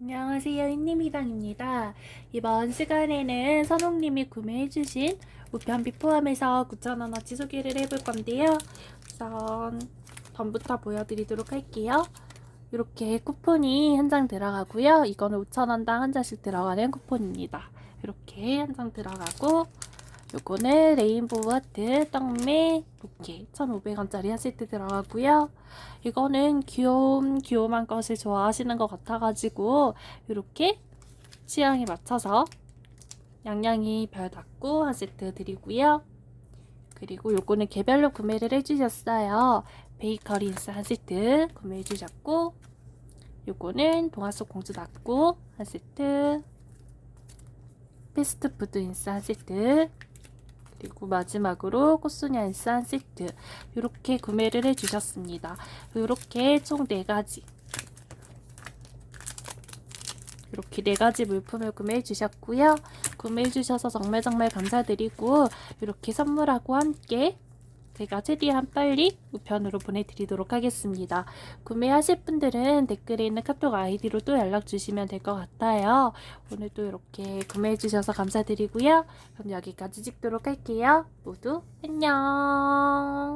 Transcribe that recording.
안녕하세요. 흰님이당입니다. 이번 시간에는 선홍님이 구매해주신 우편비 포함해서 9,000원어치 소개를 해볼 건데요. 우선 전부터 보여드리도록 할게요. 이렇게 쿠폰이 한 장 들어가고요. 이거는 5,000원당 한 장씩 들어가는 쿠폰입니다. 이렇게 한 장 들어가고 요거는 레인보우 하트 떡메 이렇게 1,500원짜리 한 세트 들어가고요. 이거는 귀여움 귀여움한 것을 좋아하시는 것 같아가지고 이렇게 취향에 맞춰서 양양이 별 닫고 한 세트 드리고요. 그리고 요거는 개별로 구매를 해주셨어요. 베이커리 인스 한 세트 구매해주셨고 요거는 동화 속 공주 닫고 한 세트 패스트푸드 인스 한 세트 그리고 마지막으로 한 세트 이렇게 구매를 해주셨습니다. 이렇게 총 4가지 이렇게 네 가지 물품을 구매해 주셨고요. 구매해 주셔서 정말 정말 감사드리고 이렇게 선물하고 함께 제가 최대한 빨리 우편으로 보내드리도록 하겠습니다. 구매하실 분들은 댓글에 있는 카톡 아이디로 또 연락 주시면 될 것 같아요. 오늘도 이렇게 구매해 주셔서 감사드리고요. 그럼 여기까지 찍도록 할게요. 모두 안녕.